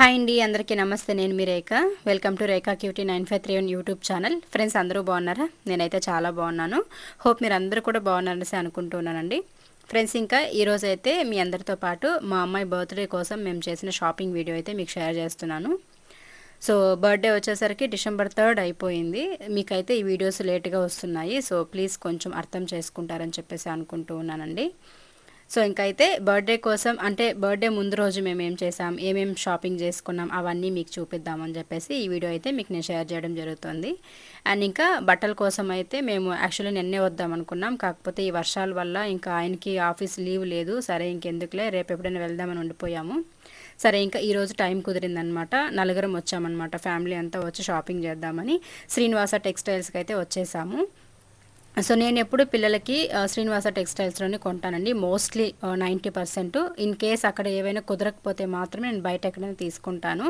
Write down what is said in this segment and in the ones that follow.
Hi అండి అందరికీ నమస్తే. నేను మీ Rekha. Welcome to Rekha cutie nine five three one YouTube channel. Friends అందరూ బాగున్నారా? నేనైతే చాలా బాగున్నాను. హోప్ మీరు అందరూ కూడా బాగున్నారనేసి అనుకుంటున్నానండి ఫ్రెండ్స్ ఇంకా ఈరోజు అయితే మీ అందరితో పాటు మా అమ్మాయి బర్త్డే కోసం మేము చేసిన షాపింగ్ వీడియో అయితే మీకు షేర్ చేస్తున్నాను. సో బర్త్డే వచ్చేసరికి డిసెంబర్ థర్డ్ అయిపోయింది. మీకైతే ఈ వీడియోస్ లేట్గా వస్తున్నాయి. సో ప్లీజ్ కొంచెం అర్థం చేసుకుంటారని చెప్పేసి అనుకుంటూ ఉన్నానండి. సో ఇంకైతే బర్త్డే కోసం అంటే బర్త్డే ముందు రోజు మేము ఏం చేసాం ఏమేమి షాపింగ్ చేసుకున్నాం అవన్నీ మీకు చూపిద్దామని చెప్పేసి ఈ వీడియో అయితే మీకు నేను షేర్ చేయడం జరుగుతుంది. అండ్ ఇంకా బట్టల కోసం అయితే మేము యాక్చువల్లీ నిన్నే వద్దాం అనుకున్నాం కాకపోతే ఈ వర్షాల వల్ల ఇంకా ఆయనకి ఆఫీస్ లీవ్ లేదు సరే ఇంకెందుకులే రేపు ఎప్పుడైనా వెళ్దామని ఉండిపోయాము. సరే ఇంకా ఈరోజు టైం కుదిరిందనమాట నలుగురం వచ్చామన్నమాట ఫ్యామిలీ అంతా వచ్చి షాపింగ్ చేద్దామని శ్రీనివాస టెక్స్టైల్స్కి అయితే వచ్చేసాము. సో నేను ఎప్పుడు పిల్లలకి శ్రీనివాస టెక్స్టైల్స్లోనే కొంటానండి. Mostly ninety percent. In case అక్కడ ఏవైనా కుదరకపోతే మాత్రమే నేను బయట ఎక్కడైనా తీసుకుంటాను.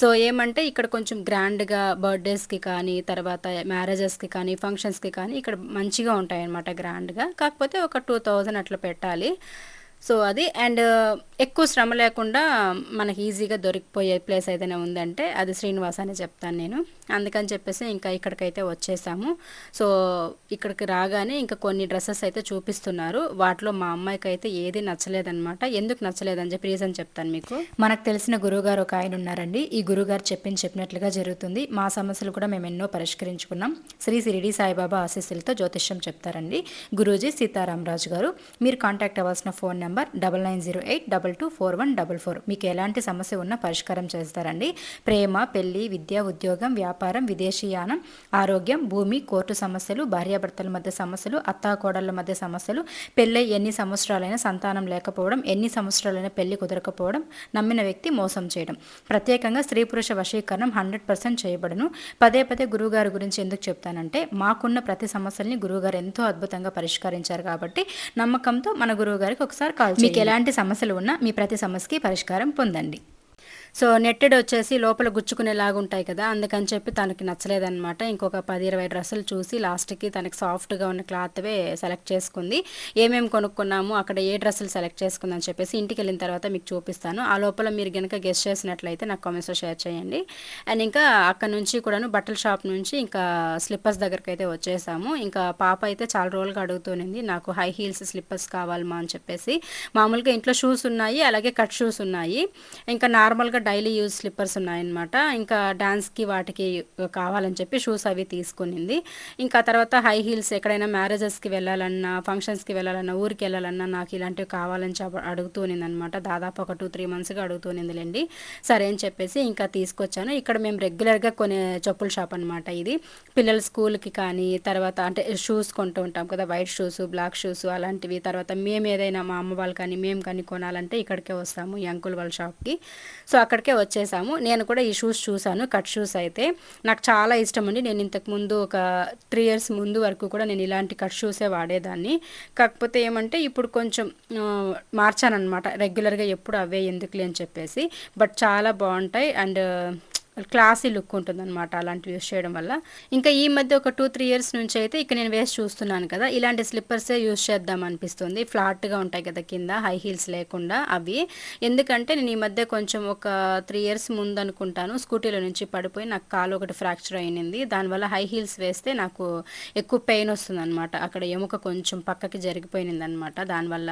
సో ఏమంటే ఇక్కడ కొంచెం గ్రాండ్గా బర్త్డేస్కి కానీ తర్వాత మ్యారేజెస్కి కానీ ఫంక్షన్స్కి కానీ ఇక్కడ మంచిగా ఉంటాయన్నమాట గ్రాండ్గా. కాకపోతే ఒక టూ థౌజండ్ అట్లా పెట్టాలి. సో అది అండ్ ఎక్కువ శ్రమ లేకుండా మనకి ఈజీగా దొరికిపోయే ప్లేస్ ఏదైనా ఉందంటే అది శ్రీనివాస్ అని చెప్తాను నేను. అందుకని చెప్పేసి ఇంకా ఇక్కడికైతే వచ్చేసాము. సో ఇక్కడికి రాగానే ఇంకా కొన్ని డ్రెస్సెస్ అయితే చూపిస్తున్నారు. వాటిలో మా అమ్మాయికి అయితే ఏది నచ్చలేదన్నమాట. ఎందుకు నచ్చలేదని చెప్పి రీజన్ చెప్తాను మీకు. మనకు తెలిసిన గురువుగారు ఒక ఆయన ఉన్నారండి. ఈ గురువుగారు చెప్పింది చెప్పినట్లుగా జరుగుతుంది. మా సమస్యలు కూడా మేము ఎన్నో పరిష్కరించుకున్నాం. శ్రీ సిరిడి సాయిబాబా ఆశీస్సులతో జ్యోతిష్యం చెప్తారండి. గురూజీ సీతారామరాజు గారు మీరు కాంటాక్ట్ అవ్వాల్సిన phone number double nine zero eight double two four one double four. మీకు ఎలాంటి సమస్య ఉన్నా పరిష్కారం చేస్తారండి. ప్రేమ పెళ్ళి విద్య ఉద్యోగం వ్యాపారం వ్యాపారం విదేశీయానం ఆరోగ్యం భూమి కోర్టు సమస్యలు భార్యాభర్తల మధ్య సమస్యలు అత్తాకోడళ్ళ మధ్య సమస్యలు పెళ్ళై ఎన్ని సంవత్సరాలైనా సంతానం లేకపోవడం ఎన్ని సంవత్సరాలైనా పెళ్ళి కుదరకపోవడం నమ్మిన వ్యక్తి మోసం చేయడం. ప్రత్యేకంగా స్త్రీ పురుష వశీకరణం హండ్రెడ్ పర్సెంట్ చేయబడును. పదే పదే గురువుగారి గురించి ఎందుకు చెప్తానంటే మాకున్న ప్రతి సమస్యల్ని గురువుగారు ఎంతో అద్భుతంగా పరిష్కరించారు కాబట్టి నమ్మకంతో మన గురువుగారికి ఒకసారి కాల్ మీకు ఎలాంటి సమస్యలు ఉన్నా మీ ప్రతి సమస్యకి పరిష్కారం పొందండి. సో నెట్టెడ్ వచ్చేసి లోపల గుచ్చుకునేలాగా ఉంటాయి కదా అందుకని చెప్పి తనకి నచ్చలేదనమాట ఇంకొక పది ఇరవై డ్రెస్సులు చూసి లాస్ట్కి తనకి సాఫ్ట్గా ఉన్న క్లాత్వే సెలెక్ట్ చేసుకుంది. ఏమేమి కొనుక్కున్నాము అక్కడ ఏ డ్రెస్సులు సెలెక్ట్ చేసుకుందని చెప్పేసి ఇంటికి వెళ్ళిన తర్వాత మీకు చూపిస్తాను. ఆ లోపల మీరు కనుక గెస్ట్ చేసినట్లయితే నాకు కామెంట్స్లో షేర్ చేయండి. అండ్ ఇంకా అక్కడ నుంచి కూడాను బట్టల షాప్ నుంచి ఇంకా స్లిప్పర్స్ దగ్గరికి అయితే వచ్చేసాము. ఇంకా పాప అయితే చాలా రోజులుగా అడుగుతూనింది నాకు హై హీల్స్ స్లిప్పర్స్ కావాలమ్మా అని చెప్పేసి. మామూలుగా ఇంట్లో షూస్ ఉన్నాయి అలాగే కట్ షూస్ ఉన్నాయి. ఇంకా నార్మల్గా డైలీ యూజ్ స్లిప్పర్స్ ఉన్నాయన్నమాట. ఇంకా డ్యాన్స్కి వాటికి కావాలని చెప్పి షూస్ అవి తీసుకునింది. ఇంకా తర్వాత హై హీల్స్ ఎక్కడైనా మ్యారేజెస్కి వెళ్ళాలన్నా ఫంక్షన్స్కి వెళ్ళాలన్నా ఊరికి వెళ్ళాలన్నా నాకు ఇలాంటివి కావాలని చెప్ప అడుగుతూనిందనమాట దాదాపు ఒక టూ త్రీ మంత్స్గా అడుగుతూనిందిలేండి. సరే అని చెప్పేసి ఇంకా తీసుకొచ్చాను. ఇక్కడ మేము రెగ్యులర్గా కొనే చెప్పుల షాప్ అనమాట ఇది. పిల్లల స్కూల్కి కానీ తర్వాత అంటే షూస్ కొంటూ ఉంటాం కదా వైట్ షూస్ బ్లాక్ షూస్ అలాంటివి. తర్వాత మేము ఏదైనా మా అమ్మ వాళ్ళు కానీ మేము కానీ కొనాలంటే ఇక్కడికే వస్తాము ఈ అంకుల్ వాళ్ళ షాప్కి సో అక్కడ అక్కడికే వచ్చేసాము. నేను కూడా ఈ షూస్ చూసాను కట్ షూస్ అయితే. నాకు చాలా ఇష్టం అండి నేను ఇంతకు ముందు ఒక త్రీ ఇయర్స్ ముందు వరకు కూడా నేను ఇలాంటి కట్ షూసే వాడేదాన్ని. కాకపోతే ఏమంటే ఇప్పుడు కొంచెం మార్చానమాట రెగ్యులర్గా ఎప్పుడు అవే ఎందుకులే అని చెప్పేసి. బట్ చాలా బాగుంటాయి. అండ్ క్లాసీ లుక్ ఉంటుంది అనమాట అలాంటివి యూస్ చేయడం వల్ల. ఇంకా ఈ మధ్య ఒక టూ త్రీ ఇయర్స్ నుంచి అయితే ఇక నేను వేసి చూస్తున్నాను కదా. ఇలాంటి స్లిప్పర్సే యూస్ చేద్దాం అనిపిస్తుంది. ఫ్లాట్గా ఉంటాయి కదా కింద హై హీల్స్ లేకుండా అవి. ఎందుకంటే నేను ఈ మధ్య కొంచెం ఒక త్రీ ఇయర్స్ ముందు అనుకుంటాను స్కూటీలో నుంచి పడిపోయి నాకు కాలు ఒకటి ఫ్రాక్చర్ అయింది దానివల్ల హై హీల్స్ వేస్తే నాకు ఎక్కువ పెయిన్ వస్తుంది అనమాట అక్కడ ఎముక కొంచెం పక్కకి జరిగిపోయింది అనమాట దానివల్ల.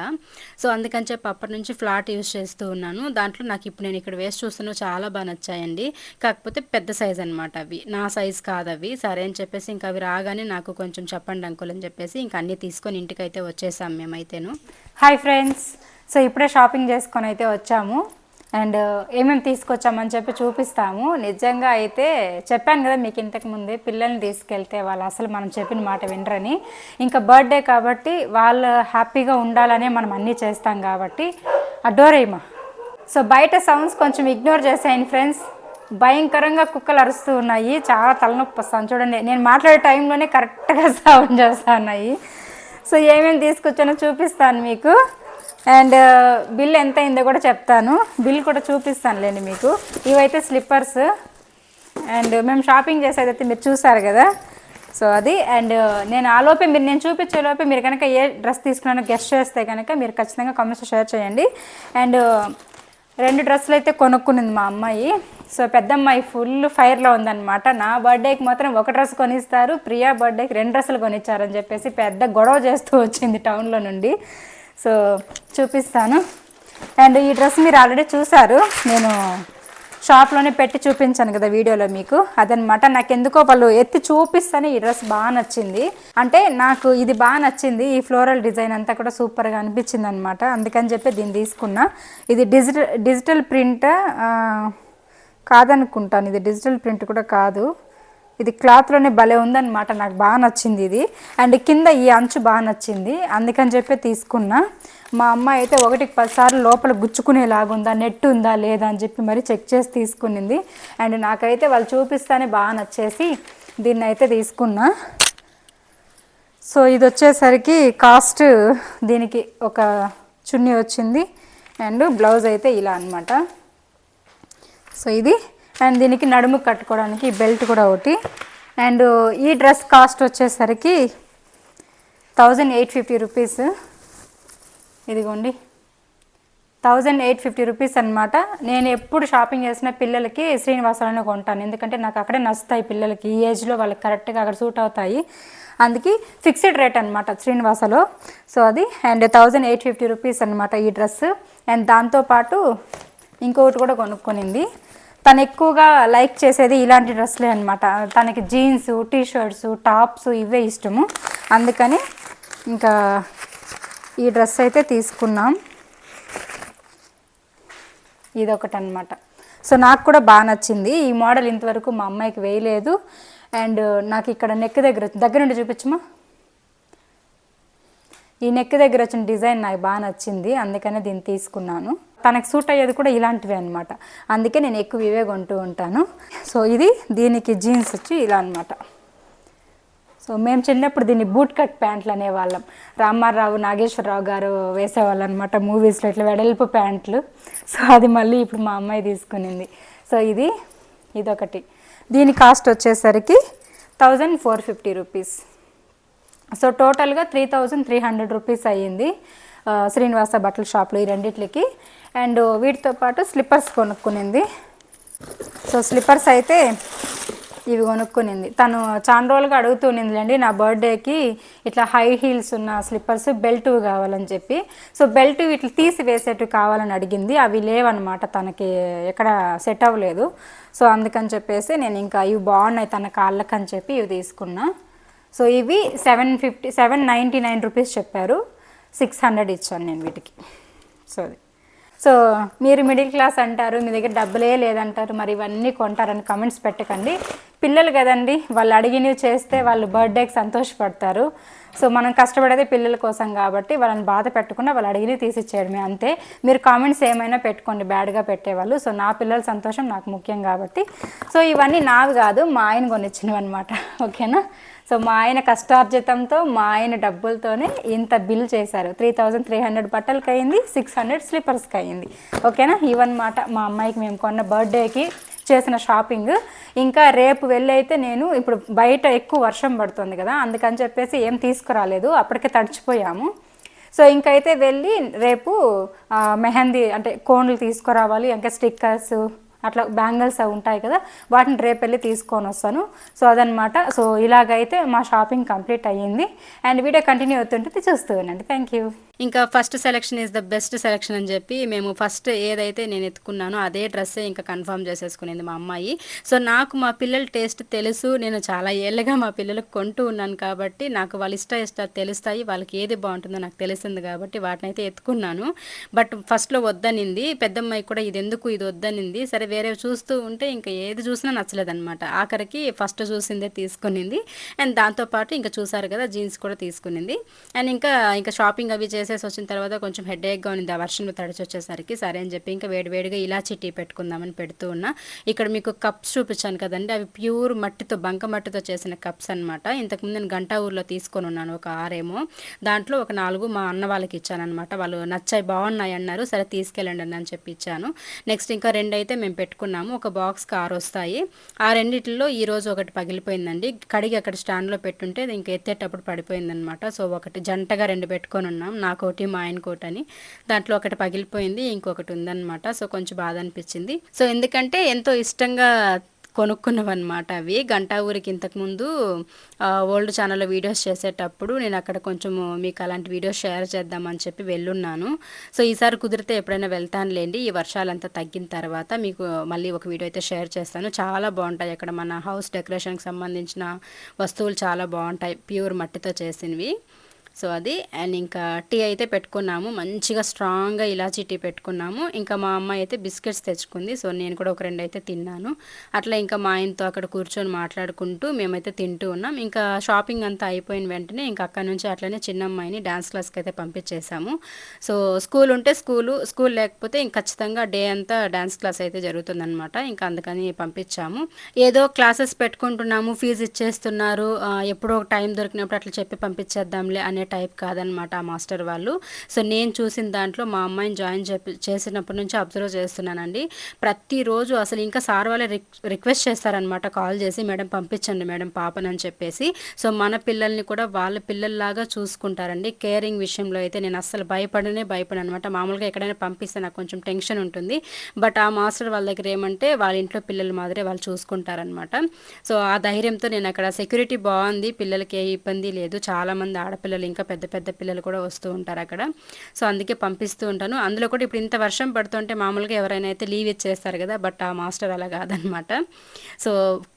సో అందుకని చెప్పి అప్పటి నుంచి ఫ్లాట్ యూస్ చేస్తూ ఉన్నాను. దాంట్లో నాకు ఇప్పుడు నేను ఇక్కడ వేసి చూస్తున్నా చాలా బాగా నచ్చాయండి. కాకపోతే పెద్ద సైజ్ అనమాట అవి. నా సైజ్ కాదు అవి. సరే అని చెప్పేసి ఇంకా అవి రాగానే నాకు కొంచెం చెప్పండి అంకుల్ అని చెప్పేసి ఇంకా అన్నీ తీసుకొని ఇంటికైతే వచ్చేసాం మేమైతేను. Hi friends. సో ఇప్పుడే షాపింగ్ చేసుకొని అయితే వచ్చాము. అండ్ ఏమేమి తీసుకొచ్చామని చెప్పి చూపిస్తాము. నిజంగా అయితే చెప్పాను కదా మీకు ఇంతకు ముందే పిల్లల్ని తీసుకెళ్తే వాళ్ళు అసలు మనం చెప్పిన మాట వినరని. ఇంకా బర్త్డే కాబట్టి వాళ్ళు హ్యాపీగా ఉండాలనే మనం అన్నీ చేస్తాం కాబట్టి. అడ్డోరేమా సో బయట సౌండ్స్ కొంచెం ఇగ్నోర్ చేసేయండి ఫ్రెండ్స్. భయంకరంగా కుక్కలు అరుస్తూ ఉన్నాయి. చాలా తలనొప్పి వస్తాను చూడండి నేను మాట్లాడే టైంలోనే కరెక్ట్గా సౌండ్ చేస్తా ఉన్నాయి. సో ఏమేమి తీసుకొచ్చానో చూపిస్తాను మీకు. అండ్ బిల్ ఎంత అయిందో కూడా చెప్తాను. బిల్ కూడా చూపిస్తానులేండి మీకు. ఇవైతే స్లిప్పర్స్. అండ్ మేము షాపింగ్ చేసేదైతే మీరు చూసారు కదా. సో అది. అండ్ నేను ఆ లోపే మీరు నేను చూపించే లోపే మీరు కనుక ఏ డ్రెస్ తీసుకున్నానో గెస్ట్ చేస్తే కనుక మీరు ఖచ్చితంగా కామెంట్స్ షేర్ చేయండి. అండ్ రెండు డ్రెస్సులు అయితే కొనుక్కునింది మా అమ్మాయి. సో పెద్ద అమ్మాయి ఫుల్ ఫైర్లో ఉందన్నమాట. నా బర్త్డేకి మాత్రం ఒక డ్రెస్ కొనిస్తారు. ప్రియా బర్త్డేకి రెండు డ్రెస్సులు కొనిచ్చారని చెప్పేసి పెద్ద గొడవ చేస్తూ వచ్చింది టౌన్లో నుండి. సో చూపిస్తాను. అండ్ ఈ డ్రెస్ మీరు ఆల్రెడీ చూసారు నేను షాప్లోనే పెట్టి చూపించాను కదా వీడియోలో మీకు. అదనమాట నాకు ఎందుకో వాళ్ళు ఎత్తి చూపిస్తేనే ఈ డ్రెస్ బాగా నచ్చింది. అంటే నాకు ఇది బాగా నచ్చింది ఈ ఫ్లోరల్ డిజైన్ అంతా కూడా సూపర్గా అనిపించింది అనమాట అందుకని చెప్పి దీన్ని తీసుకున్నా. ఇది డిజిటల్ డిజిటల్ ప్రింట్ కాదనుకుంటాను. ఇది డిజిటల్ ప్రింట్ కూడా కాదు. ఇది క్లాత్లోనే భలే ఉందన్నమాట నాకు బాగా నచ్చింది ఇది. అండ్ కింద ఈ అంచు బాగా నచ్చింది. అందుకని చెప్పి తీసుకున్నా. మా అమ్మ అయితే ఒకటికి పదిసార్లు లోపల గుచ్చుకునేలాగుందా నెట్ ఉందా లేదా అని చెప్పి మరి చెక్ చేసి తీసుకునింది. అండ్ నాకైతే వాళ్ళు చూపిస్తానే బాగా నచ్చేసి దీన్ని అయితే తీసుకున్నా. సో ఇది వచ్చేసరికి కాస్ట్ దీనికి ఒక చున్నీ వచ్చింది. అండ్ బ్లౌజ్ అయితే ఇలా అన్నమాట. సో ఇది. అండ్ దీనికి నడుము కట్టుకోవడానికి బెల్ట్ కూడా ఒకటి. అండ్ ఈ డ్రెస్ కాస్ట్ వచ్చేసరికి థౌజండ్ ఎయిట్ ఫిఫ్టీ రూపీస్. ఇదిగోండి. థౌజండ్ ఎయిట్ ఫిఫ్టీ రూపీస్ అనమాట నేను ఎప్పుడు షాపింగ్ చేసిన పిల్లలకి శ్రీనివాసాలను కొంటాను. ఎందుకంటే నాకు అక్కడే నచ్చుతాయి పిల్లలకి. ఈ ఏజ్లో వాళ్ళకి కరెక్ట్గా అక్కడ సూట్ అవుతాయి. అందుకే ఫిక్స్డ్ రేట్ అనమాట శ్రీనివాసలో. సో అది and thousand eight fifty rupees అనమాట ఈ డ్రెస్ అండ్ దాంతోపాటు ఇంకొకటి కూడా కొనుక్కొనింది. తను ఎక్కువగా లైక్ చేసేది ఇలాంటి డ్రెస్లే అనమాట తనకి జీన్స్ టీ షర్ట్స్ టాప్స్ ఇవే ఇష్టము. అందుకని ఇంకా ఈ డ్రెస్ అయితే తీసుకున్నాం. ఇదొకటి అనమాట సో నాకు కూడా బాగా నచ్చింది. ఈ మోడల్ ఇంతవరకు మా అమ్మాయికి వేయలేదు. అండ్ నాకు ఇక్కడ నెక్ దగ్గర దగ్గర నుండి చూపించమా ఈ నెక్ దగ్గర వచ్చిన డిజైన్ నాకు బాగా నచ్చింది. అందుకనే దీన్ని తీసుకున్నాను. తనకు సూట్ అయ్యేది కూడా ఇలాంటివే అనమాట అందుకే నేను ఎక్కువ ఇవే కొంటూ ఉంటాను. సో ఇది దీనికి జీన్స్ వచ్చి ఇలా అనమాట సో మేము చిన్నప్పుడు దీన్ని బూట్ కట్ ప్యాంట్లు అనేవాళ్ళం. రామారావు నాగేశ్వరరావు గారు వేసేవాళ్ళు అనమాట మూవీస్లో ఇట్లా వెడల్పు ప్యాంట్లు సో అది మళ్ళీ ఇప్పుడు మా అమ్మాయి తీసుకునింది. సో ఇది ఇదొకటి. దీని కాస్ట్ వచ్చేసరికి thousand four fifty rupees so టోటల్గా three thousand three hundred rupees అయ్యింది శ్రీనివాస బట్టల షాప్లో ఈ రెండిట్లకి. అండ్ వీటితో పాటు స్లిప్పర్స్ కొనుక్కునింది. సో స్లిప్పర్స్ అయితే ఇవి కొనుక్కునింది. తను చాలా రోజులుగా అడుగుతుండిందిలేండి నా బర్త్డేకి ఇట్లా హై హీల్స్ ఉన్న స్లిప్పర్స్ బెల్ట్ కావాలని చెప్పి. సో బెల్ట్ ఇట్లా తీసివేసేట్టు కావాలని అడిగింది. అవి లేవన్నమాట తనకి ఎక్కడ సెట్ అవ్వలేదు. సో అందుకని చెప్పేసి నేను ఇంకా ఇవి బాగున్నాయి తన కాళ్ళకని చెప్పి ఇవి తీసుకున్నా. సో ఇవి seven fifty seven ninety nine rupees చెప్పారు. సిక్స్ హండ్రెడ్ ఇచ్చాను నేను వీటికి. సో అది. సో మీరు మిడిల్ క్లాస్ అంటారు మీ దగ్గర డబ్బులే లేదంటారు మరి ఇవన్నీ కొంటారని కమెంట్స్ పెట్టకండి. పిల్లలు కదండి వాళ్ళు అడిగినవి చేస్తే వాళ్ళు బర్త్డేకి సంతోషపడతారు. సో మనం కష్టపడేది పిల్లల కోసం కాబట్టి వాళ్ళని బాధ పెట్టకుండా వాళ్ళు అడిగినవి తీసిచ్చేయడమే అంతే. మీరు కామెంట్స్ ఏమైనా పెట్టుకోండి బ్యాడ్గా పెట్టేవాళ్ళు. సో నా పిల్లల సంతోషం నాకు ముఖ్యం కాబట్టి. సో ఇవన్నీ నావి కాదు మా ఆయన కొనిచ్చినవి అనమాట ఓకేనా? సో మా ఆయన కష్టార్జితంతో మా ఆయన డబ్బులతోనే ఇంత బిల్ చేశారు. త్రీ థౌజండ్ త్రీ హండ్రెడ్ బట్టలకి అయింది సిక్స్ హండ్రెడ్ స్లీపర్స్కి అయింది ఓకేనా ఇవన్నమాట మా అమ్మాయికి మేము కొన్న బర్త్డేకి చేసిన షాపింగ్. ఇంకా రేపు వెళ్ళైతే నేను ఇప్పుడు బయట ఎక్కువ వర్షం పడుతుంది కదా అందుకని చెప్పేసి ఏం తీసుకురాలేదు అప్పటికే తడిచిపోయాము. సో ఇంకైతే వెళ్ళి రేపు మెహందీ అంటే కోన్లు తీసుకురావాలి ఇంకా స్టిక్కర్స్ అట్లా బ్యాంగిల్స్ అవి ఉంటాయి కదా వాటిని రేపు వెళ్ళి తీసుకొని వస్తాను. సో అదనమాట. సో ఇలాగైతే మా షాపింగ్ కంప్లీట్ అయ్యింది. అండ్ వీడియో కంటిన్యూ అవుతుంటుంది చూస్తూ ఉండండి. Thank you. ఇంకా first selection is the best selection అని చెప్పి మేము ఫస్ట్ ఏదైతే నేను ఎత్తుకున్నానో అదే డ్రెస్సే ఇంకా కన్ఫర్మ్ చేసేసుకునేది మా అమ్మాయి. సో నాకు మా పిల్లల టేస్ట్ తెలుసు. నేను చాలా ఏళ్ళగా మా పిల్లలకు కొంటూ ఉన్నాను కాబట్టి నాకు వాళ్ళ ఇష్ట ఇష్టాలు తెలుస్తాయి. వాళ్ళకి ఏది బాగుంటుందో నాకు తెలిసింది కాబట్టి వాటిని అయితే ఎత్తుకున్నాను బట్ ఫస్ట్లో వద్దనింది. పెద్దమ్మాయి కూడా ఇది ఎందుకు ఇది వద్దనింది. సరే వేరే చూస్తూ ఉంటే ఇంకా ఏది చూసినా నచ్చలేదన్నమాట. ఆఖరికి ఫస్ట్ చూసిందే తీసుకునింది. అండ్ దాంతోపాటు ఇంకా చూసారు కదా జీన్స్ కూడా తీసుకునింది. అండ్ ఇంకా ఇంకా షాపింగ్ అవి చేసి చేసేసి వచ్చిన తర్వాత కొంచెం హెడేక్గా ఉంది. ఆ వర్షం తడిచి వచ్చేసరికి సరే అని చెప్పి ఇంకా వేడివేడిగా ఇలాచి టీ పెట్టుకుందామని పెడుతూ ఉన్నా. ఇక్కడ మీకు కప్స్ చూపించాను కదండి. అవి ప్యూర్ మట్టితో బంక మట్టితో చేసిన కప్స్ అనమాట ఇంతకుముందు నేను గంటా ఊర్లో తీసుకొని ఉన్నాను. ఒక ఆరేమో. దాంట్లో ఒక నాలుగు మా అన్న వాళ్ళకి ఇచ్చానమాట వాళ్ళు నచ్చాయి బాగున్నాయి అన్నారు. సరే తీసుకెళ్ళండి అని చెప్పి ఇచ్చాను. నెక్స్ట్ ఇంకా రెండు అయితే మేము పెట్టుకున్నాము. ఒక బాక్స్ ఆరు వస్తాయి. ఆ రెండిట్లో ఈరోజు ఒకటి పగిలిపోయిందండి. కడిగి అక్కడ స్టాండ్లో పెట్టుంటే ఇంకా ఎత్తేటప్పుడు పడిపోయిందనమాట సో ఒకటి జంటగా రెండు పెట్టుకొని ఉన్నాం. నా నాకోటి మా ఆయన కోట అని దాంట్లో ఒకటి పగిలిపోయింది ఇంకొకటి ఉందన్నమాట. సో కొంచెం బాధ అనిపించింది. సో ఎందుకంటే ఎంతో ఇష్టంగా కొనుక్కున్నవన్నమాట అవి. గంటా ఊరికి ఇంతకుముందు ఓల్డ్ ఛానల్లో వీడియోస్ చేసేటప్పుడు నేను అక్కడ కొంచెము మీకు అలాంటి వీడియోస్ షేర్ చేద్దామని చెప్పి వెళ్ళున్నాను. సో ఈసారి కుదిరితే ఎప్పుడైనా వెళ్తానులేండి. ఈ వర్షాలంతా తగ్గిన తర్వాత మీకు మళ్ళీ ఒక వీడియో అయితే షేర్ చేస్తాను. చాలా బాగుంటాయి అక్కడ మన హౌస్ డెకరేషన్కి సంబంధించిన వస్తువులు చాలా బాగుంటాయి. ప్యూర్ మట్టితో చేసినవి. సో అది. అండ్ ఇంకా టీ అయితే పెట్టుకున్నాము. మంచిగా స్ట్రాంగ్గా ఇలాచీ టీ పెట్టుకున్నాము. ఇంకా మా అమ్మాయి అయితే బిస్కెట్స్ తెచ్చుకుంది. సో నేను కూడా ఒక రెండు అయితే తిన్నాను. అట్లా ఇంకా మా ఆయనతో అక్కడ కూర్చొని మాట్లాడుకుంటూ మేమైతే తింటూ ఉన్నాం. ఇంకా షాపింగ్ అంతా అయిపోయిన వెంటనే ఇంకా అక్కడ నుంచి అట్లనే చిన్న అమ్మాయిని డ్యాన్స్ క్లాస్కి అయితే పంపించేసాము. సో స్కూల్ ఉంటే స్కూలు స్కూల్ లేకపోతే ఇంక ఖచ్చితంగా డే అంతా డ్యాన్స్ క్లాస్ అయితే జరుగుతుందనమాట ఇంకా అందుకని పంపించాము. ఏదో క్లాసెస్ పెట్టుకుంటున్నాము ఫీజు ఇచ్చేస్తున్నారు. ఎప్పుడో ఒక టైం దొరికినప్పుడు అట్లా చెప్పి పంపించేద్దాంలే అనే టైప్ కాదనమాట ఆ మాస్టర్ వాళ్ళు. సో నేను చూసిన దాంట్లో మా అమ్మాయిని జాయిన్ చేసినప్పటి నుంచి అబ్జర్వ్ చేస్తున్నానండి. ప్రతిరోజు అసలు ఇంకా సార్ వాళ్ళే రిక్ రిక్వెస్ట్ చేస్తారనమాట కాల్ చేసి మేడం పంపించండి మేడం పాపనని చెప్పేసి. సో మన పిల్లల్ని కూడా వాళ్ళ పిల్లల్లాగా చూసుకుంటారండి. కేరింగ్ విషయంలో అయితే నేను అస్సలు భయపడనే భయపడను అనమాట మామూలుగా ఎక్కడైనా పంపిస్తే నాకు కొంచెం టెన్షన్ ఉంటుంది. బట్ ఆ మాస్టర్ వాళ్ళ దగ్గర ఏమంటే వాళ్ళ ఇంట్లో పిల్లల మాదిరే వాళ్ళు చూసుకుంటారనమాట. సో ఆ ధైర్యంతో నేను అక్కడ సెక్యూరిటీ బాగుంది. పిల్లలకి ఏ ఇబ్బంది లేదు. చాలామంది ఆడపిల్లలు ఇంకా పెద్ద పెద్ద పిల్లలు కూడా వస్తూ ఉంటారు అక్కడ. సో అందుకే పంపిస్తూ ఉంటాను. అందులో కూడా ఇప్పుడు ఇంత వర్షం పడుతుంటే మామూలుగా ఎవరైనా అయితే లీవ్ ఇచ్చేస్తారు కదా బట్ ఆ మాస్టర్ అలా కాదనమాట. సో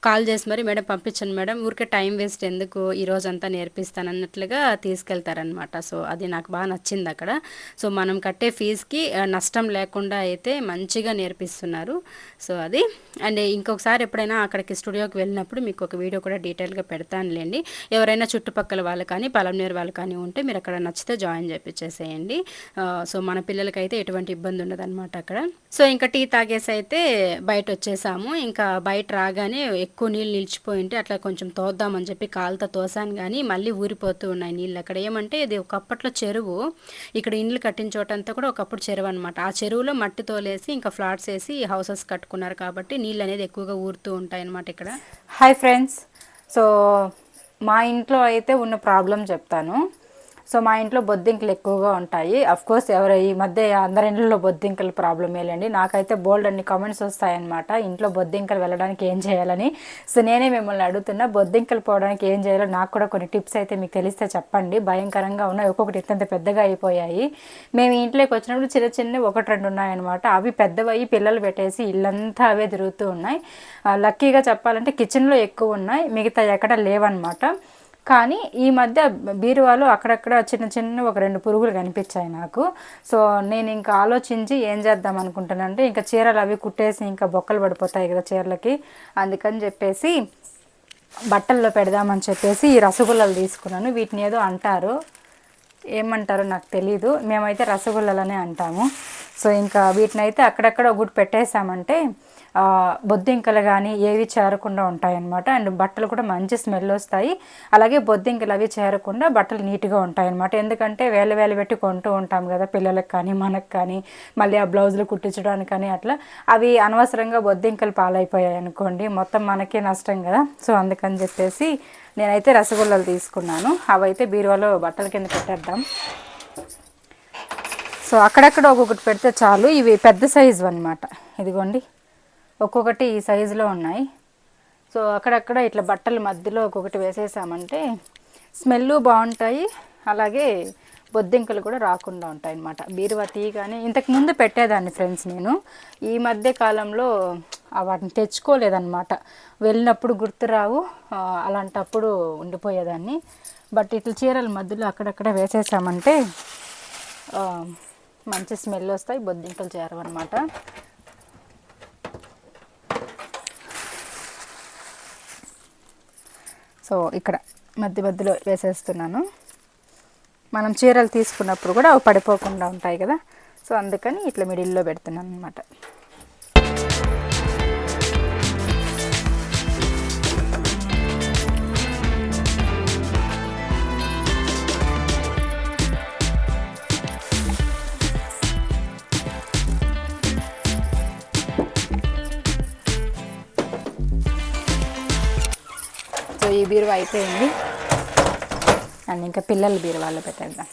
కాల్ చేసి మరి మేడం పంపించండి మేడం ఊరికే టైం వేస్ట్ ఎందుకు ఈ రోజంతా నేర్పిస్తాను అన్నట్లుగా తీసుకెళ్తారనమాట. సో అది నాకు బాగా నచ్చింది అక్కడ. సో మనం కట్టే ఫీజుకి నష్టం లేకుండా అయితే మంచిగా నేర్పిస్తున్నారు. సో అది. అండ్ ఇంకొకసారి ఎప్పుడైనా అక్కడికి స్టూడియోకి వెళ్ళినప్పుడు మీకు ఒక వీడియో కూడా డీటెయిల్గా పెడతానులేండి. ఎవరైనా చుట్టుపక్కల వాళ్ళు కానీ పలంనేరు వాళ్ళు కానీ ఉంటే మీరు అక్కడ నచ్చితే జాయిన్ చేపించేసేయండి సో మన పిల్లలకైతే ఎటువంటి ఇబ్బంది ఉండదన్నమాట అక్కడ. సో ఇంకా టీ తాగేసి అయితే బయట వచ్చేసాము ఇంకా బయట రాగానే ఎక్కువ నీళ్ళు నిలిచిపోయి ఉంటే అట్లా కొంచెం తోద్దామని చెప్పి కాలుతో తోసాను కానీ మళ్ళీ ఊరిపోతూ ఉన్నాయి నీళ్ళు అక్కడ. ఏమంటే ఇది ఒకప్పట్లో చెరువు. ఇక్కడ ఇండ్లు కట్టిన చోటంతా కూడా ఒకప్పుడు చెరువు అనమాట ఆ చెరువులో మట్టి తోలేసి ఇంకా ఫ్లాట్స్ వేసి హౌసెస్ కట్టుకున్నారు కాబట్టి నీళ్ళు అనేది ఎక్కువగా ఊరుతూ ఉంటాయి అనమాట ఇక్కడ. హాయ్ ఫ్రెండ్స్ సో మా ఇంట్లో అయితే ఉన్న ప్రాబ్లం చెప్తాను. సో మా ఇంట్లో బొద్దింకలు ఎక్కువగా ఉంటాయి. అఫ్ కోర్స్ ఎవరు ఈ మధ్య అందరి ఇంట్లో బొద్దింకల ప్రాబ్లం లేండి. నాకైతే బోల్డ్ అన్ని కామెంట్స్ వస్తాయన్నమాట. ఇంట్లో బొద్దింకలు వెళ్ళడానికి ఏం చేయాలని? సో నేనే మిమ్మల్ని అడుగుతున్నా బొద్దింకలు పోవడానికి ఏం చేయాలో నాకు కూడా కొన్ని టిప్స్ అయితే మీకు తెలిస్తే చెప్పండి. భయంకరంగా ఉన్నాయి. ఒక్కొక్కటి ఇంత పెద్దగా అయిపోయాయి. మేము ఇంట్లోకి వచ్చినప్పుడు చిన్న చిన్న ఒకటి రెండు ఉన్నాయన్నమాట. అవి పెద్దవయ్యి పిల్లలు పెట్టేసి ఇల్లంతా అవే తిరుగుతూ ఉన్నాయి. లక్కీగా చెప్పాలంటే కిచెన్లో ఎక్కువ ఉన్నాయి. మిగతా ఎక్కడ లేవన్నమాట. కానీ ఈ మధ్య బీరువాలో అక్కడక్కడ చిన్న చిన్న ఒక రెండు పురుగులు కనిపించాయి నాకు. సో నేను ఇంకా ఆలోచించి ఏం చేద్దాం అనుకుంటానంటే ఇంకా చీరలు అవి కుట్టేసి ఇంకా బొక్కలు పడిపోతాయి కదా చీరలకి. అందుకని చెప్పేసి బట్టల్లో పెడదామని చెప్పేసి ఈ రసగుల్లలు తీసుకున్నాను. వీటిని ఏదో అంటారు. ఏమంటారో నాకు తెలీదు. మేమైతే రసగుల్లలనే అంటాము. సో ఇంకా వీటిని అయితే అక్కడక్కడ ఒకటి పెట్టేసామంటే బొద్దింకలు కానీ ఏవి చేరకుండా ఉంటాయన్నమాట. అండ్ బట్టలు కూడా మంచి స్మెల్ వస్తాయి. అలాగే బొద్దింకలు అవి చేరకుండా బట్టలు నీట్గా ఉంటాయన్నమాట. ఎందుకంటే వేల వేలు పెట్టి కొంటూ ఉంటాం కదా పిల్లలకు కానీ మనకు కానీ మళ్ళీ ఆ బ్లౌజులు కుట్టించడానికి కానీ అట్లా. అవి అనవసరంగా బొద్దింకలు పాలైపోయాయి అనుకోండి. మొత్తం మనకే నష్టం కదా. సో అందుకని చెప్పేసి నేనైతే రసగుల్లలు తీసుకున్నాను. అవైతే బీరువాలో బట్టల కింద పెట్టేద్దాం. సో అక్కడక్కడ ఒక్కొక్కటి పెడితే చాలు. ఇవి పెద్ద సైజు అనమాట ఇదిగోండి. ఒక్కొక్కటి ఈ సైజులో ఉన్నాయి. సో అక్కడక్కడ ఇట్లా బట్టల మధ్యలో ఒక్కొక్కటి వేసేసామంటే స్మెల్ బాగుంటాయి. అలాగే బొద్దింకలు కూడా రాకుండా ఉంటాయి అన్నమాట బీరువా తీయగానే ఇంతకు ముందు పెట్టేదాన్ని ఫ్రెండ్స్ నేను. ఈ మధ్య కాలంలో వాటిని తెచ్చుకోలేదన్నమాట. వెళ్ళినప్పుడు గుర్తురావు అలాంటప్పుడు ఉండిపోయేదాన్ని. బట్ ఇట్లా చీరల మధ్యలో అక్కడక్కడ వేసేసామంటే మంచి స్మెల్ వస్తాయి బొద్దింకలు చేరవన్నమాట. సో ఇక్కడ మధ్య మధ్యలో వేసేస్తున్నాను. మనం చీరలు తీసుకున్నప్పుడు కూడా అవి పడిపోకుండా ఉంటాయి కదా. సో అందుకని ఇట్లా మిడిల్లో పెడుతున్నాను అనమాట ఈ బీరువా అయిపోయింది. అండ్ ఇంకా పిల్లల బీరువాలో పెట్టేద్దాం.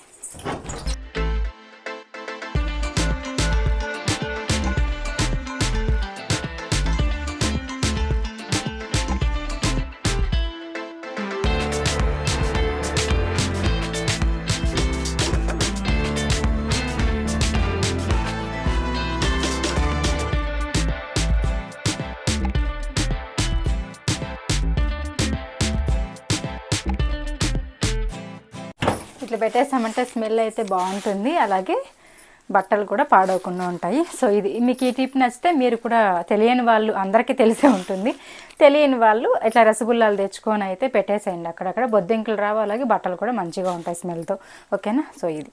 పెట్టేసామంటే స్మెల్ అయితే బాగుంటుంది. అలాగే బట్టలు కూడా పాడవకుండా ఉంటాయి. సో ఇది మీకు ఈ టిప్ నచ్చితే మీరు కూడా తెలియని వాళ్ళు అందరికీ తెలిసే ఉంటుంది. తెలియని వాళ్ళు ఇట్లా రసగుల్లాలు తెచ్చుకొని అయితే పెట్టేసేయండి. అక్కడక్కడ బొద్దింకలు రావు. అలాగే బట్టలు కూడా మంచిగా ఉంటాయి స్మెల్తో. ఓకేనా? సో ఇది.